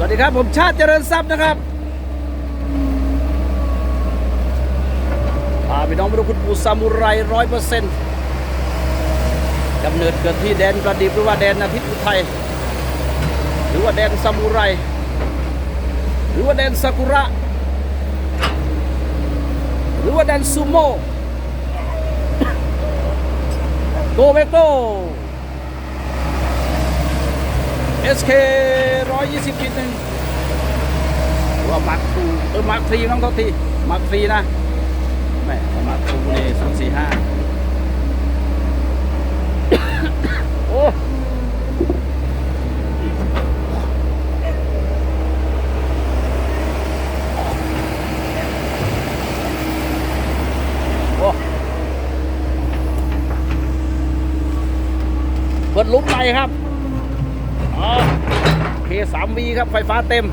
สวัสดีครับ ผมชาติเจริญทรัพย์นะครับพาพี่น้องมาดูคุณปู่ซามูไรร้อยเปอร์เซ็นต์กำเนิดเกิดที่แดนประดิบหรือว่าแดนอาทิตย์อุทัยหรือว่าแดนซามูไรหรือว่าแดนซากุระ หรือว่าแดนซูโม่โกเบโก SK 120จุดหนึ่งหรือว่ามาร์คทูเออมาร์คทรีน้องโทษทีมาร์คทรีนะแม่มาร์คทูนี่ศูนย์สี่ห้าโอ้โอ้เปิดลุ้มในครับ เคสามวีครับไฟฟ้าเต็ม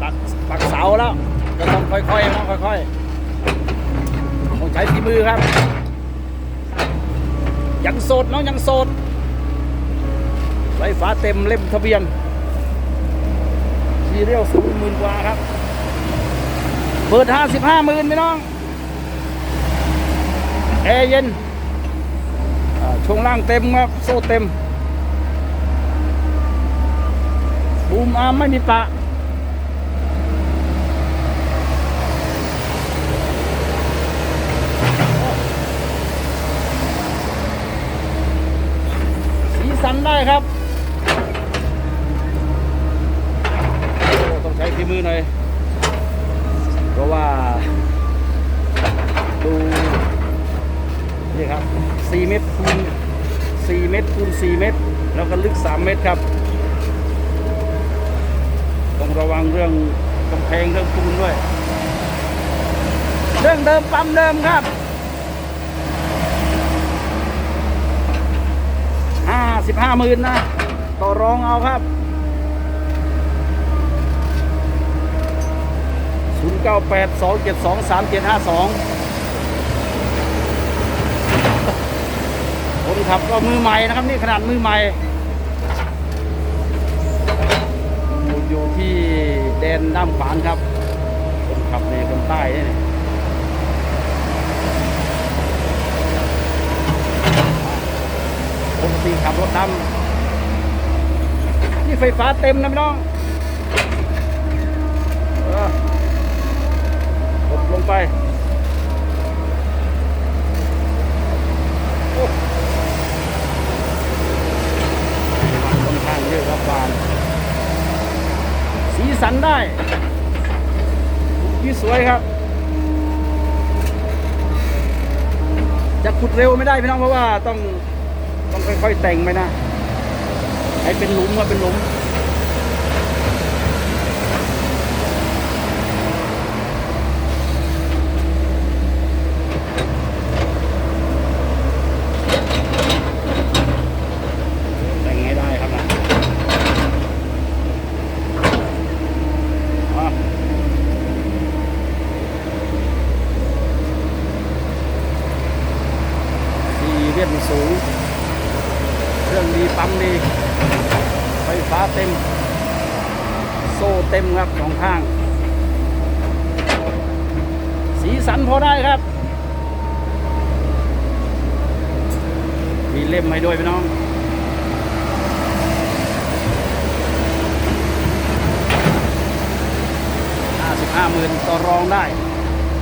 ปักปักเสาแล้วก็ต้องค่อยๆนะค่อยๆต้องใช้ฝีมือครับ ยังโสดน้องยังโสดไฟฟ้าเต็มเล่มทะเบียนซีเรียลสูงหมื่นกว่าครับเปิดห้าสิบห้าหมื่นพี่น้องแอร์เย็นช่วงล่างเต็มครับ โซ่เต็ม บูมอาร์มไม่มีปะสีสันได้ครับ ต้องใช้ฝีมือหน่อย เพราะว่า ดู นี่ครับ 4 เมตรคูณ4เมตรคูณ4เมตร แล้วก็ลึก 3 เมตรครับ ต้องระวังเรื่องกำแพงเรื่องปูนด้วย เรื่องเดิมปั๊มเดิมครับห้าสิบห้าหมื่นนะ ต่อรองเอาครับศูนย์เก้าแปดสองเจ็ดสองสามเจ็ดห้าสองคนขับก็มือใหม่นะครับ นี่ขนาดมือใหม่ อยู่ที่แดนด้ามขวานครับ คนขับเนี่ยคนใต้เนี่ยปกติขับรถดำนี่ไฟฟ้าเต็มนะพี่น้องกดลงไปโอ้ค่อนข้างเยอะครับฟาน สันได้ยี่สวยครับ จะขุดเร็วไม่ได้พี่น้องเพราะว่าต้องต้องค่อยๆแต่งไปนะ ให้เป็นหลุมว่าเป็นหลุม แต่งให้ได้ครับนะอะสีเวียนสูง เครื่องดีปั๊มดี ไฟฟ้าเต็ม โซ่เต็มครับสองข้าง สีสันพอได้ครั บมีเล่มให้ด้วยพี่น้องห้าสิบห้าหมื่นต่อรองได้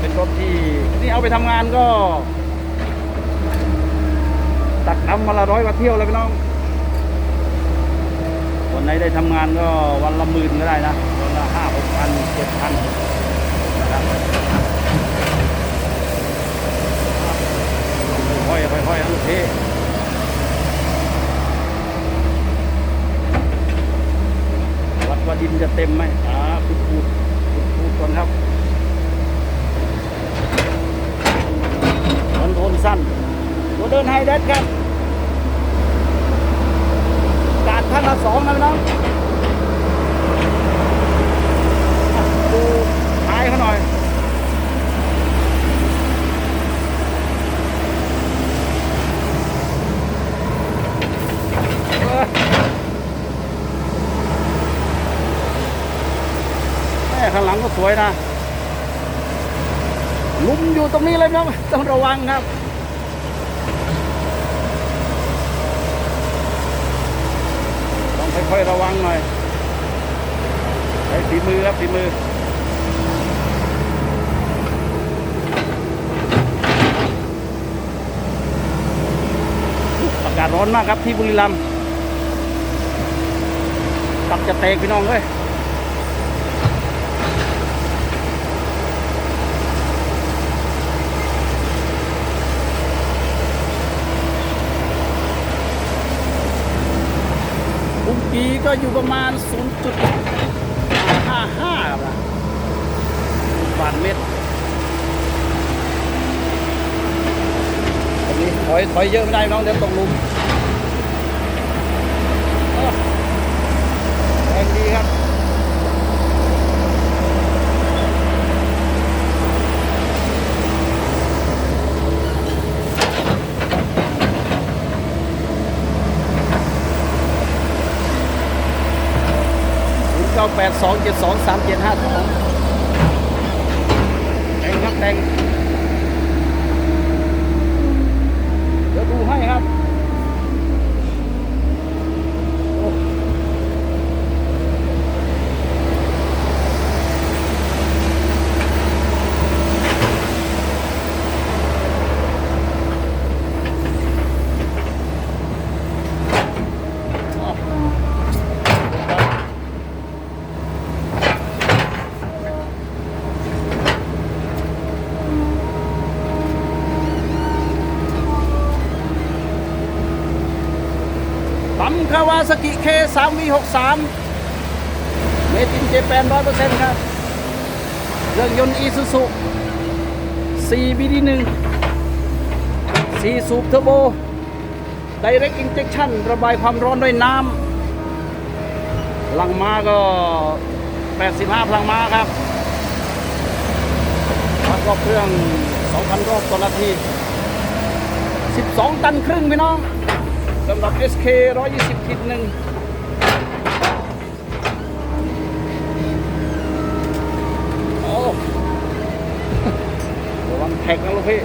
เป็นรถที่นี่เอาไปทำงานก็ ตักน้ำวันละร้อยกว่าเที่ยวเลยพี่น้องวันไหนได้ทำงานก็วันละหมื่นก็ได้นะวันละห้าหกพันเจ็ดพันนะครับ ค่อยๆค่อยๆลูกเทวัดว่าดินจะเต็มไหมอ่าขุดขุดขุดขุดก่อนครับคอนโทนสั้นตัวเดินไฮเดดครับการท่านละสองนะพี่น้องดูท้ายเขาหน่อย เออ ข้างหลังก็ส วยนะลุมอยู่ตรงนี้เลยนะต้องระวังครับต้องค่อยๆระวังหน่อยใช้ฝีมือครับฝีมืออากาศร้อนมากครับที่บุรีรัมย์ตับจะเตกพี่น้องเอ้ยอุมปี ก็อยู่ประมาณ 0.55บาทเมตรตรงนี้ถอยถอยเยอะไม่ได้น้องเดี๋ยวตกลุมแรงดีครับ ศูนย์เก้า แปดสองเจ็ดสองสามเจ็ดห้าสองแต่งครับแต่งเดี๋ยวดูให้ครับ คาวาสกิเค3 v 6 3เมตินเจแปนร้อยเปอร์เซ็นต์ครับเครื่องยนต์อีซูซู4 BD 1 4สูบเทอร์โบ Direct Injection ระบายความร้อนด้วยน้ำพลังม้าก็ 85พลังม้าครับแล้วก็เครื่อง 2,000 รอบต่อนาที 12 ตันครึ่งพี่น้อง สำหรับ SK 120ทิศหนึ่งโอ้ระวังแท็กนะลูกพี่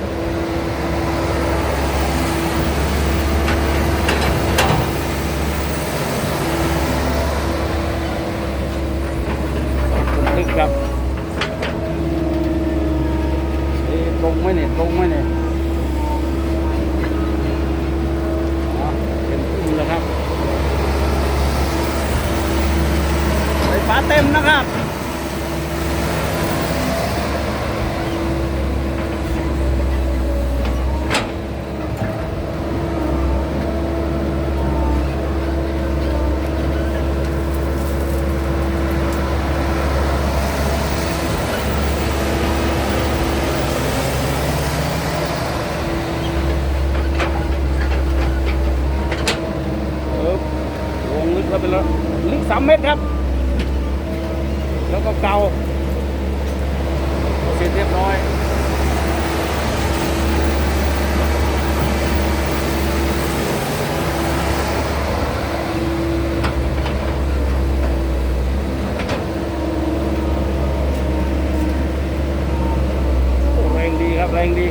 ลึกครับเอ๊ะตรงไหมเนี่ยตรงไหมเนี่ย อ๋อเป็นขึ้นแล้วครับไฟฟ้าเต็มนะครับ เออวงลึกแล้วไปแล้วลึก สามเมตรครับ แล้วก็เกาเสร็จเรียบร้อย โอ้แรงดีครับ แรงดี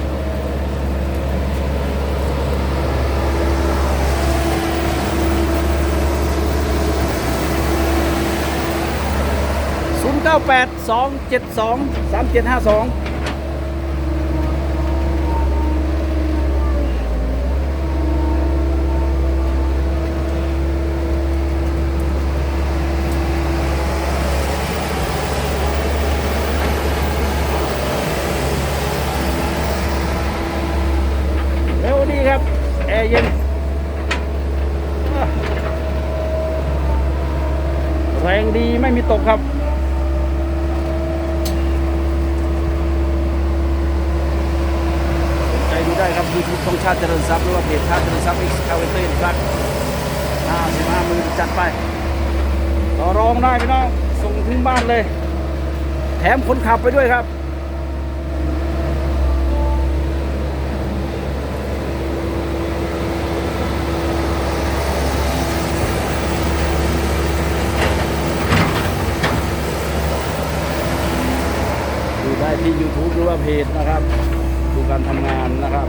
0 2 7 2 3 7 5 2เร็วดีครับแอร์เย็นแรงดีไม่มีตกครับ สนใจดูได้ครับยูทูบของชาติเจริญทรัพย์หรือว่าเพจชาติเจริญทรัพย์ X c a v a t o r ครับห้าสิบห้ามือจัดไปต่อรองได้พี่น้องส่งถึงบ้านเลย แถมคนขับไปด้วยครับดูได้ที่ YouTube หรือว่าเพจนะครับ ดูการทำงานนะครับ